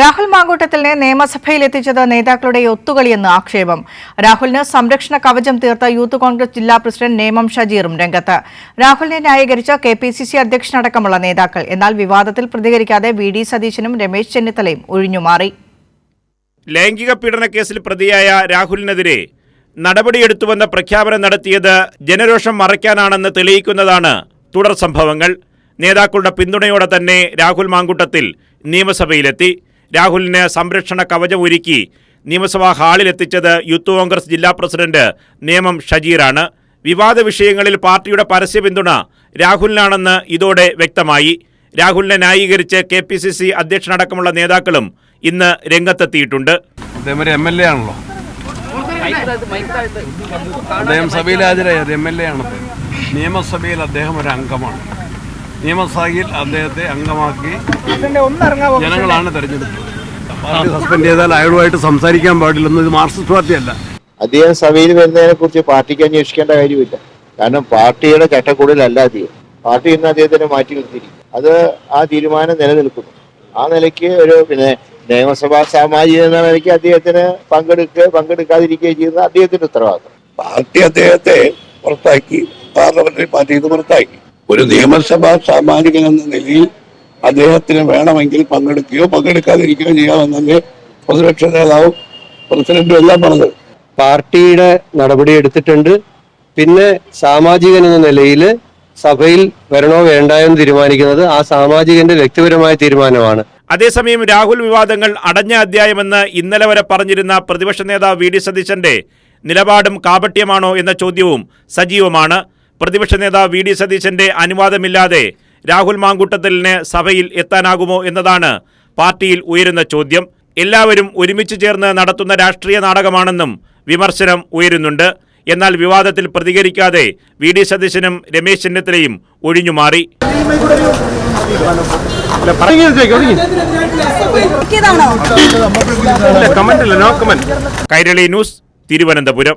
രാഹുൽ മാങ്കൂട്ടത്തിലിനെ നിയമസഭയിൽ എത്തിച്ചത് നേതാക്കളുടെ ഒത്തുകളിയെന്ന് ആക്ഷേപം. രാഹുലിന് സംരക്ഷണ കവചം തീർത്ത യൂത്ത് കോൺഗ്രസ് ജില്ലാ പ്രസിഡന്റ് നേമം ഷജീറും രംഗത്ത്. രാഹുലിനെ ന്യായീകരിച്ച കെ പി സി സി അധ്യക്ഷനടക്കമുള്ള നേതാക്കൾ. എന്നാൽ വിവാദത്തിൽ പ്രതികരിക്കാതെ വി ഡി സതീശനും രമേശ് ചെന്നിത്തലയും ഒഴിഞ്ഞുമാറി. ലൈംഗിക പീഡന കേസിൽ പ്രതിയായ രാഹുലിനെതിരെ നടപടിയെടുത്തുവെന്ന പ്രഖ്യാപനം നടത്തിയത് ജനരോഷം മറയ്ക്കാനാണെന്ന് തെളിയിക്കുന്നതാണ് തുടർ സംഭവങ്ങൾ. നേതാക്കളുടെ പിന്തുണയോടെ തന്നെ രാഹുൽ മാങ്കൂട്ടത്തിൽ നിയമസഭയിലെത്തി. രാഹുലിന് സംരക്ഷണ കവചം ഒരുക്കി നിയമസഭാ ഹാളിലെത്തിച്ചത് യൂത്ത് കോൺഗ്രസ് ജില്ലാ പ്രസിഡന്റ് നിയമം ഷജീറാണ്. വിവാദ വിഷയങ്ങളിൽ പാർട്ടിയുടെ പരസ്യ പിന്തുണ രാഹുലിനാണെന്ന് ഇതോടെ വ്യക്തമായി. രാഹുലിനെ ന്യായീകരിച്ച് കെ പി സി സി അധ്യക്ഷനടക്കമുള്ള നേതാക്കളും ഇന്ന് രംഗത്തെത്തിയിട്ടുണ്ട്. ആണല്ലോ. നിയമസഭയിൽ അദ്ദേഹം ഒരു അംഗമാണ്. നിയമസഭയിൽ അദ്ദേഹത്തെ അംഗമാക്കി ജനങ്ങളാണ് തെരഞ്ഞെടുത്തത്. പാർട്ടി സസ്പെൻഡ് ചെയ്താൽ അയാളുമായിട്ട് സംസാരിക്കാൻ പാടില്ലെന്ന് ഇത് മാർക്സിസ്റ്റ് പാർട്ടിയല്ല. അദ്ദേഹം സഭയിൽ വരുന്നതിനെ കുറിച്ച് പാർട്ടിക്ക് അന്വേഷിക്കേണ്ട കാര്യമില്ല. കാരണം പാർട്ടിയുടെ ചട്ടക്കൂടിലല്ല അദ്ദേഹം പാർട്ടി ഇന്ന് അദ്ദേഹത്തിനെ മാറ്റി നിർത്തിയിരിക്കും അത് ആ തീരുമാനം നിലനിൽക്കുന്നു. ആ നിലയ്ക്ക് ഒരു പിന്നെ നിയമസഭാ സാമാജിക എന്ന നിലയ്ക്ക് അദ്ദേഹത്തിന് പങ്കെടുക്കുക പങ്കെടുക്കാതിരിക്കുകയും ചെയ്യുന്ന അദ്ദേഹത്തിന്റെ ഉത്തരവാദിത്വം. പാർട്ടി അദ്ദേഹത്തെ പുറത്താക്കി പാർലമെന്ററി പാർട്ടിയിൽ നിന്ന് പുറത്താക്കി. ഒരു നിയമസഭാ സാമാജികൻ എന്ന നിലയിൽ അദ്ദേഹത്തിന് വേണമെങ്കിൽ പങ്കെടുക്കുകയോ പങ്കെടുക്കാതിരിക്കുകയോ ചെയ്യാമെന്നല്ലേ പ്രതിപക്ഷ നേതാവും പ്രസിഡന്റും എല്ലാം പറഞ്ഞത്. പാർട്ടിയുടെ നടപടി എടുത്തിട്ടുണ്ട്. പിന്നെ സാമാജികൻ എന്ന നിലയിൽ സഭയിൽ വരണോ വേണ്ടായോ എന്ന് തീരുമാനിക്കുന്നത് ആ സാമാജികന്റെ വ്യക്തിപരമായ തീരുമാനമാണ്. അതേസമയം രാഹുൽ വിവാദങ്ങൾ അടഞ്ഞ അധ്യായമെന്ന് ഇന്നലെ വരെ പറഞ്ഞിരുന്ന പ്രതിപക്ഷ നേതാവ് വി ഡി സതീശന്റെ നിലപാടും കാപട്യമാണോ എന്ന ചോദ്യവും സജീവമാണ്. പ്രതിപക്ഷ നേതാവ് വി ഡി സതീശന്റെ അനുവാദമില്ലാതെ രാഹുൽ മാങ്കൂട്ടത്തലിന് സഭയിൽ എത്താനാകുമോ എന്നതാണ് പാർട്ടിയിൽ ഉയരുന്ന ചോദ്യം. എല്ലാവരും ഒരുമിച്ച് ചേർന്ന് നടത്തുന്ന രാഷ്ട്രീയ നാടകമാണെന്നും വിമർശനം ഉയരുന്നുണ്ട്. എന്നാൽ വിവാദത്തിൽ പ്രതികരിക്കാതെ വി ഡി സതീശനും രമേശ് ചെന്നിത്തലയും ഒഴിഞ്ഞുമാറി. കൈരളി ന്യൂസ് തിരുവനന്തപുരം.